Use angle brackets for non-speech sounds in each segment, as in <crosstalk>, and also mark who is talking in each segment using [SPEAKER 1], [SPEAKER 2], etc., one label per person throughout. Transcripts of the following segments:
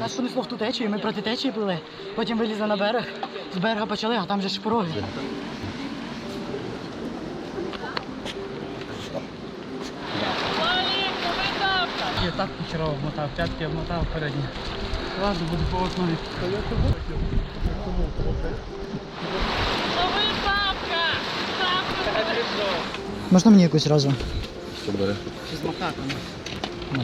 [SPEAKER 1] Нас понесло в ту течію, ми проти течії плили, потім вилізли на берег, з берега почали, а там же ж пороги. Я так вчора обмотав, п'ятки обмотав передні. Ладно, буде по основі. Можна мені якусь разу? Чи з макаками? Ну,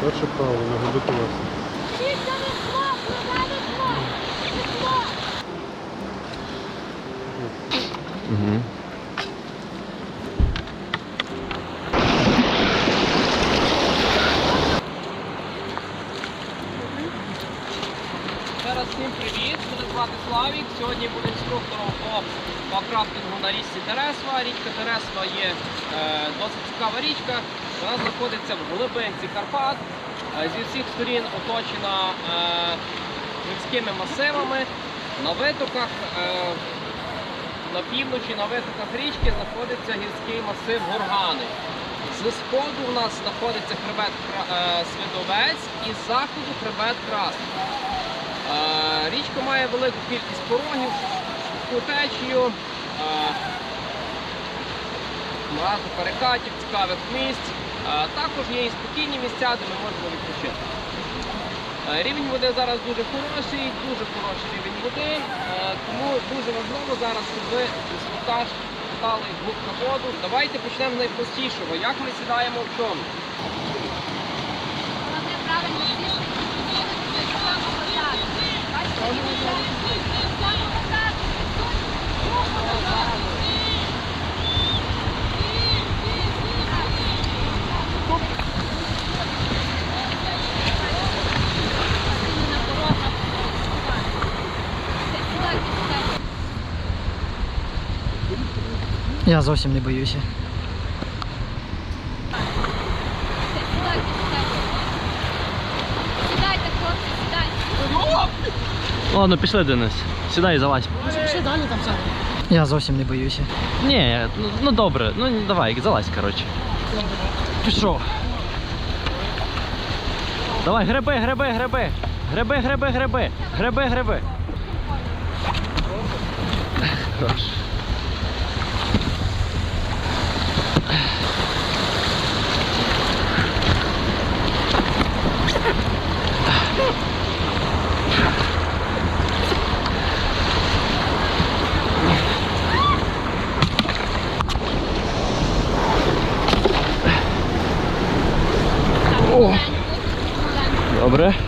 [SPEAKER 2] Перше правило, нагодити вас. Угу.
[SPEAKER 3] Ще раз всім привіт! Мене звати Славік. Сьогодні буду інструктором по пакрафтингу на річці Тересва. Річка Тересва є е, досить цікава річка. Вона знаходиться в глибинці Карпат. Е, зі всіх сторін оточена е, гірськими масивами. На витоках е, на півночі, на витоках річки знаходиться гірський масив Горгани. З сходу у нас знаходиться хребет е, і з заходу хребет Красний. Е, Річка має велику кількість порогів, швидку течію, е, багато перекатів, цікавих місць. Також є і спокійні місця, де ми можемо відпочити. Е, Рівень води зараз дуже хороший, дуже хороший рівень води, е, тому дуже важливо зараз, щоб ви інструктаж стали воду. Давайте почнемо з найпростішого. Як ми сідаємо в чому?
[SPEAKER 4] Вони правильно сісти, так само назад. Бачите, і назад. Так само назад. Руку назад. Сідайте, сідайте.
[SPEAKER 1] Я зовсім не боюся.
[SPEAKER 4] Сідайте, сідайте. Сідайте, хлопці, сідайте.
[SPEAKER 5] Ладно, пішли, Денис. Сідай, і залазь.
[SPEAKER 1] Може, пішли далі там сяде? Я зовсім не боюся.
[SPEAKER 5] Ні, ну, ну добре, ну давай, залазь, коротше. Пішов. Давай, гриби, гриби, гриби. Гриби, гриби, гриби. Гриби, гриби. Хорош. Добре.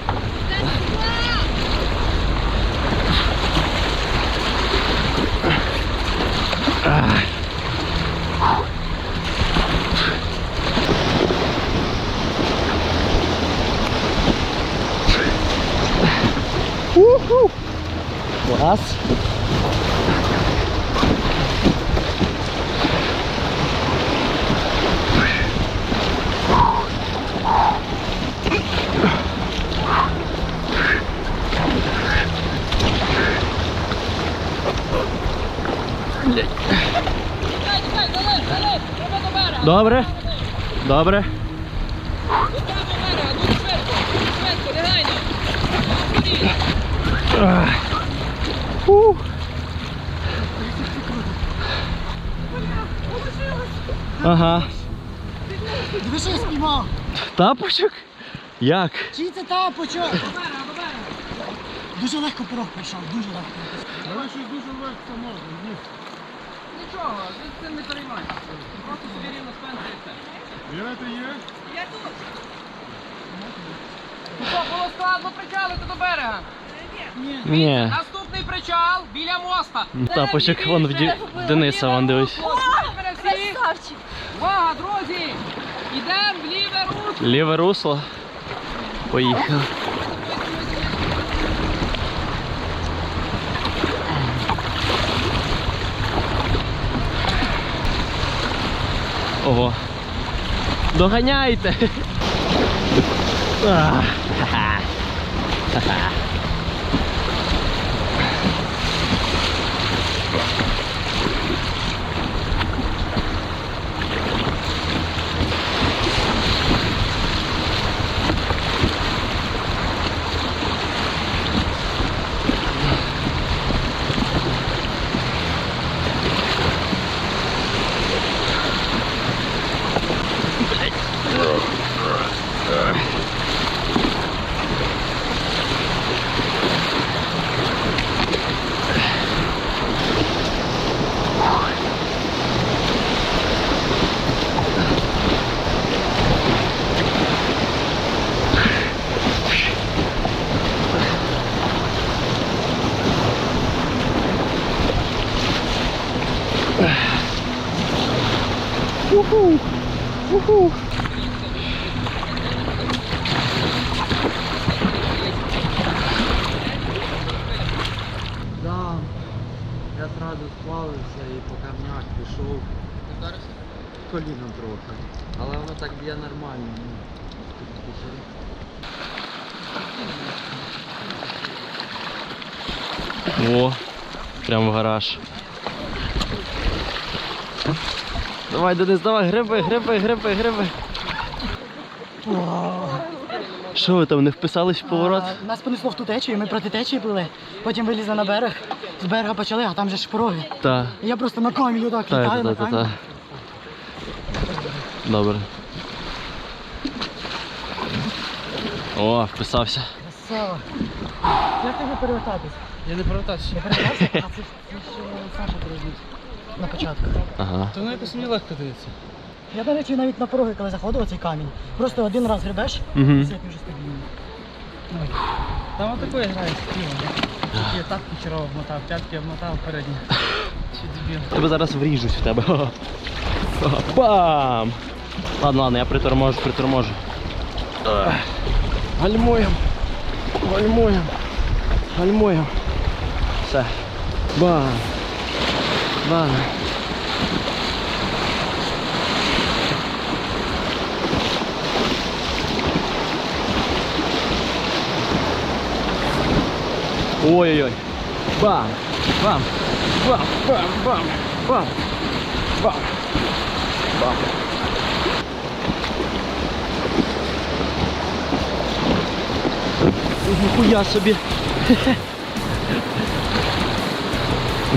[SPEAKER 5] Добре. Добре. Фу. Ага.
[SPEAKER 1] Диви, що я спіймав.
[SPEAKER 5] Тапочок? Як?
[SPEAKER 1] Чий це тапочок? Дуже легко порог прийшов, дуже легко.
[SPEAKER 2] Але щось дуже легко можна. Ні.
[SPEAKER 3] Нічого, ви цим не переймайтеся. Просто собі рівно станьте і все.
[SPEAKER 2] Віра, ти є?
[SPEAKER 3] Ну що, було складно причалити до берега?
[SPEAKER 5] Ні.
[SPEAKER 3] Наступний причал біля моста.
[SPEAKER 5] Тапочок
[SPEAKER 3] Де
[SPEAKER 5] вон в. Ді... в Дениса, вон дивись.
[SPEAKER 3] Всі. Увага, друзі! Ідемо в ліве русло.
[SPEAKER 5] Ліве русло. Поїхав. Ого. Доганяйте! <laughs> Ха-ха. Ха-ха.
[SPEAKER 6] Да, я сразу сплавився і по камнях пішов. Коліном трохи. Але воно так б'є нормально. ну.
[SPEAKER 5] О, прям в гараж. Давай, Денис, давай, гриби, гриби, гриби, гриби. Що ви там не вписались в поворот?
[SPEAKER 1] А, Нас понесло в ту течію, ми проти течії плили. Потім вилізли на берег, з берега почали, а там же ж пороги.
[SPEAKER 5] Та,
[SPEAKER 1] І я просто на камінь отак
[SPEAKER 5] та,
[SPEAKER 1] літаю,
[SPEAKER 5] та,
[SPEAKER 1] на
[SPEAKER 5] та, та.
[SPEAKER 1] камінь.
[SPEAKER 5] Добре. О, вписався.
[SPEAKER 1] Красава. Як тобі перевертатись?
[SPEAKER 6] Я не повертався.
[SPEAKER 1] Не перевертався? А це, це ще на початку.
[SPEAKER 5] Ага.
[SPEAKER 6] То воно якось мені легко дається.
[SPEAKER 1] Я, до речі, навіть на пороги, коли заходив цей камінь, просто один раз гребеш,
[SPEAKER 5] Мгм.
[SPEAKER 1] і все, ти вже стабільний.
[SPEAKER 6] Там отакої грає стіло. Такі тапки вчора обмотав, п'ятки обмотав передні. Чи дебіл.
[SPEAKER 5] Тебе зараз вріжусь в тебе. Бам! Ладно, ладно, я приторможу, приторможу. Ех. Гальмуєм. Гальмуєм. Гальмуєм. Все. Бам. Бам. Ой-ой-ой. Бам. Бам. Бам. Бам. Бам. Бам. Бам. Бам. Ніхуя собі. <laughs>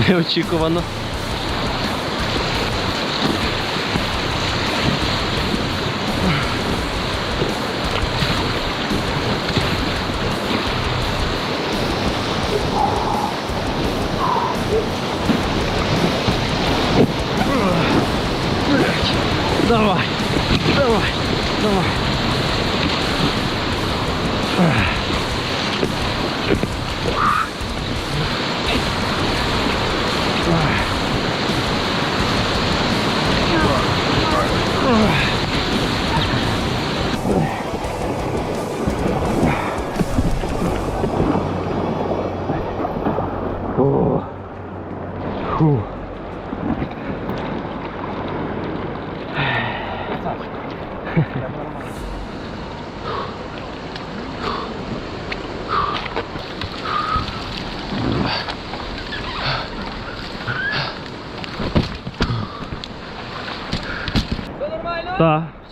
[SPEAKER 5] Неочікувано.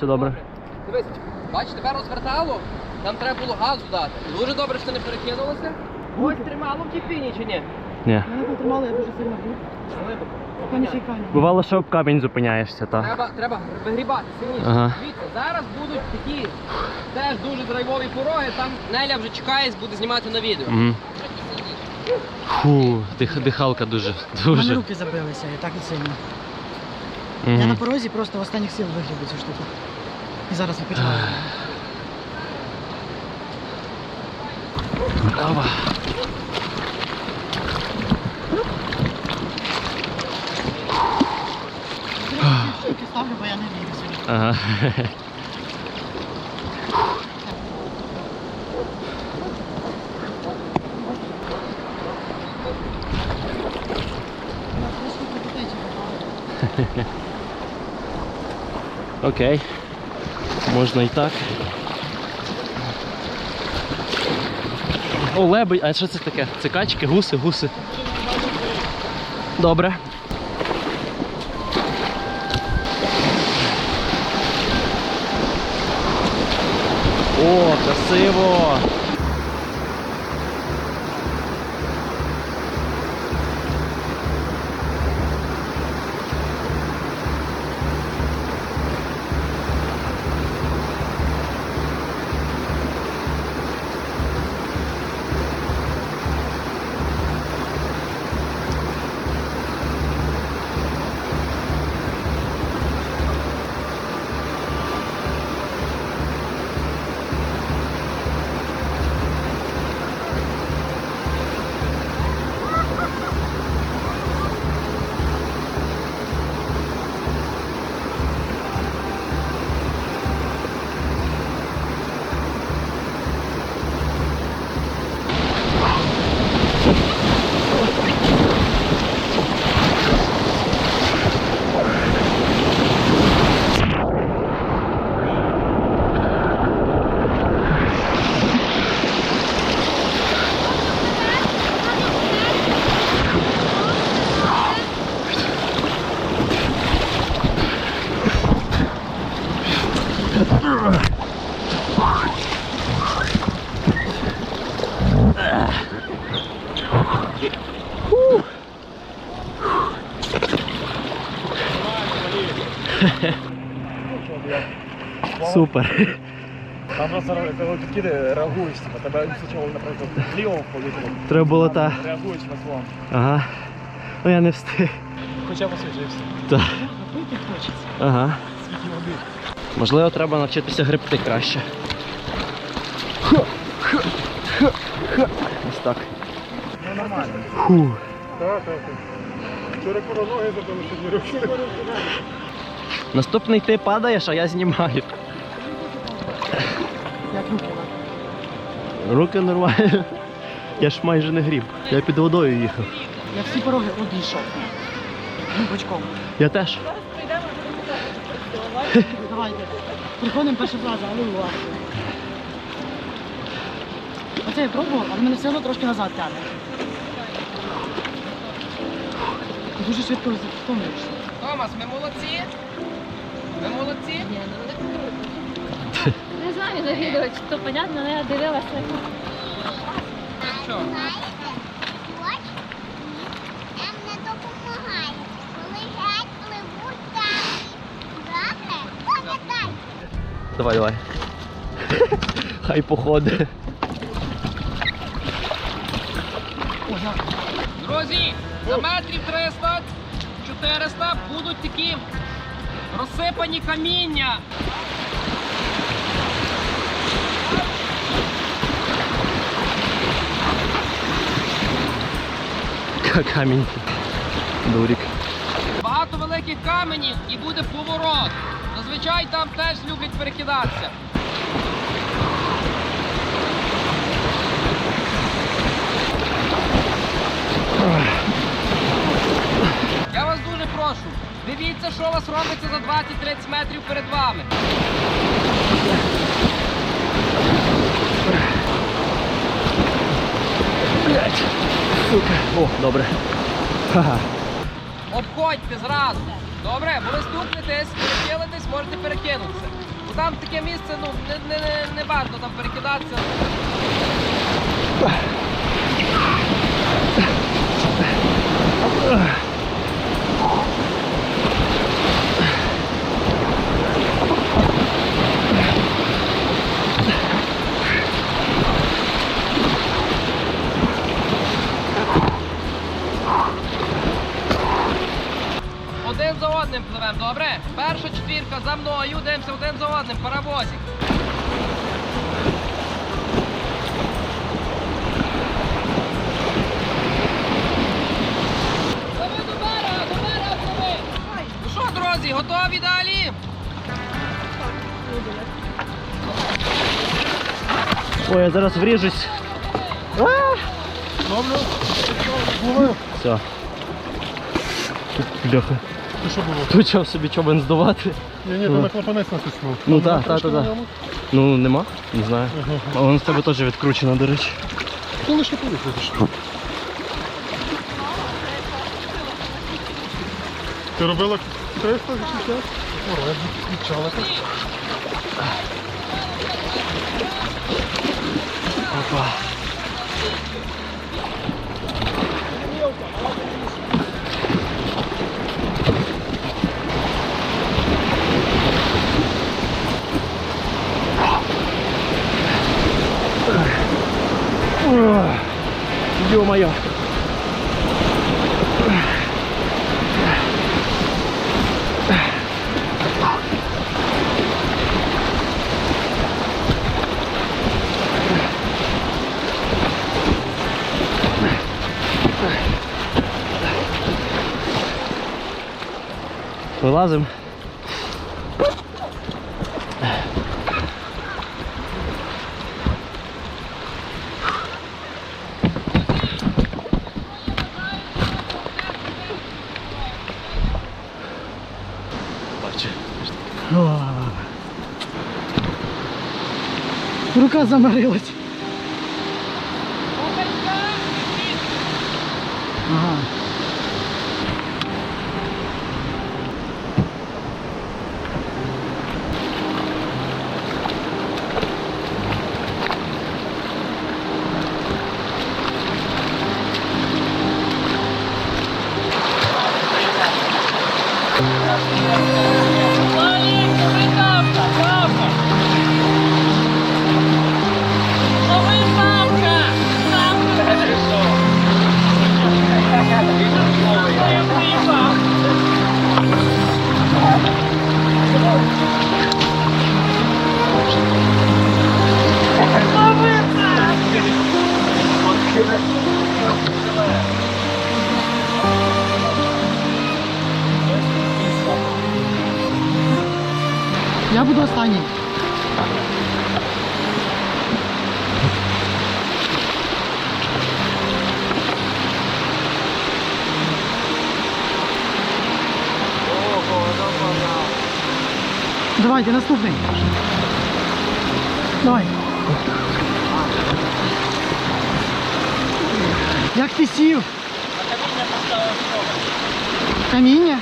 [SPEAKER 5] Добре.
[SPEAKER 3] Дивись, бач, тебе розвертало, там треба було газу дати. Дуже добре, що не перекинулося. Ось тримало в тій піні чи ні?
[SPEAKER 5] Ні.
[SPEAKER 1] Мене потримали, я дуже сильно був.
[SPEAKER 3] Глибоко.
[SPEAKER 1] Камінь ще й камінь.
[SPEAKER 5] Бувало, що об камінь зупиняєшся, так.
[SPEAKER 3] Треба, треба вигрібати сильніше.
[SPEAKER 5] Ага.
[SPEAKER 3] Дивіться, зараз будуть такі теж дуже драйвові пороги, там Неля вже чекає, буде знімати на відео.
[SPEAKER 5] Угу. Фу, дих, дихалка дуже,
[SPEAKER 1] У мене
[SPEAKER 5] дуже.
[SPEAKER 1] руки забилися, і так і сильно. Я на порозі просто в останніх сил вигрібу цю штуку. I zaraz wypieczamy.
[SPEAKER 5] Brawa.
[SPEAKER 1] No Szybkie stawię, bo ja nie wiem.
[SPEAKER 5] co-
[SPEAKER 1] Aha. No, to jest tylko
[SPEAKER 5] tutaj, gdzie- Okej. Okay. Можна і так. О, лебедь, а що це таке? Це качки, гуси, гуси. Добре. О, красиво! <laughs> Супер.
[SPEAKER 2] Там просто коли підкиди, реагуєш, типа, тебе спочатку, наприклад, лівому полетіло.
[SPEAKER 5] Треба було та.
[SPEAKER 2] Реагуєш на слон.
[SPEAKER 5] Ага. Ну я не встиг.
[SPEAKER 2] Хоча б освіжився.
[SPEAKER 5] Так.
[SPEAKER 1] Пити хочеться.
[SPEAKER 5] Ага.
[SPEAKER 2] Скільки води.
[SPEAKER 5] Можливо, треба навчитися гребти краще. Ось так.
[SPEAKER 2] Ну нормально.
[SPEAKER 5] Фу.
[SPEAKER 2] Так, так, так. Вчора ноги забили, сьогодні руки.
[SPEAKER 5] Наступний ти падаєш, а я знімаю.
[SPEAKER 1] Як руки.
[SPEAKER 5] Руки нормально. Я ж майже не гріб. Я під водою їхав.
[SPEAKER 1] Я всі пороги одійшов. Ну, бочком.
[SPEAKER 5] Я теж. <laughs>
[SPEAKER 1] Давайте. Приходимо перша фраза, але увага. Оце я пробував, але мене все одно трошки назад тягне. Ти Дуже швидко втомлюєшся.
[SPEAKER 3] Томас, ми молодці. Ми молодці.
[SPEAKER 4] Ні, ну, Не знаю на відео, чи то понятно, але я дивилася.
[SPEAKER 3] Що?
[SPEAKER 7] Хоч нам не допомагає, коли геть пливуть далі. Добре? Пам'ятай.
[SPEAKER 5] Давай, давай. Хай походи.
[SPEAKER 1] О, я.
[SPEAKER 3] Друзі, за метрів 300, 400 будуть такі розсипані каміння.
[SPEAKER 5] Камінь. Дурік.
[SPEAKER 3] Багато великих каменів і буде поворот. Зазвичай там теж люблять перекидатися. Я вас дуже прошу, дивіться, що у вас робиться за 20-30 метрів перед вами. Блять, сука.
[SPEAKER 5] О, добре. Ха-ха.
[SPEAKER 3] Обходьте зразу. Добре, бо ви стукнетесь, перехилитесь, можете перекинутися. Бо там таке місце, ну, не, не, не, не варто там перекидатися. Один за одним пливемо, добре? Перша четвірка за мною, дивимося один за одним, паровозик. Пливи до берега, до берега пливи! Ну що, друзі, готові далі?
[SPEAKER 5] Ой, я зараз вріжусь. Все. Бляха.
[SPEAKER 2] Ти що було?
[SPEAKER 5] Почав собі човен здавати.
[SPEAKER 2] Ні, ні, то на клапанець натиснув.
[SPEAKER 5] Ну, так, так, так. Ну нема, не знаю. А воно з тебе теж відкручено, до речі.
[SPEAKER 2] Ти лише повиходиш. Ти робила 360? О, я відключала так.
[SPEAKER 5] Опа. ё-моё. Вилазимо.
[SPEAKER 1] Рука замарилась. Ага. Давайте, наступний. Давай. Як ти сів? Каміння?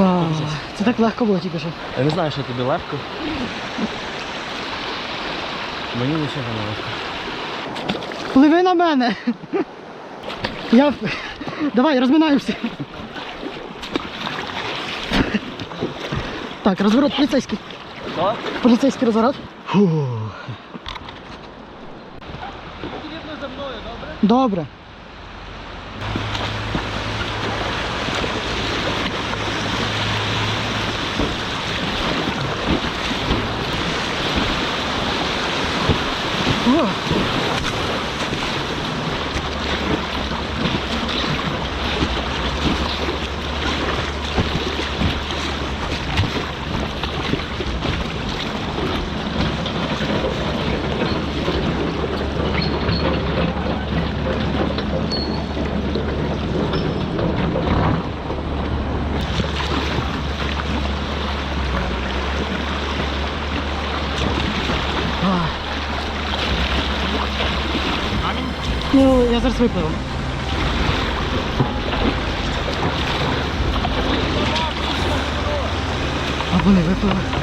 [SPEAKER 1] А, Це так легко було тільки що.
[SPEAKER 5] Я не знаю, що тобі легко. Мені нічого не легко.
[SPEAKER 1] Пливи на мене. Я. Давай, розминаємося. Так, розворот поліцейський.
[SPEAKER 5] Що?
[SPEAKER 1] Поліцейський розворот. Фу. Добре. Whew. wiatr z wypływem. Albo nie wypływa.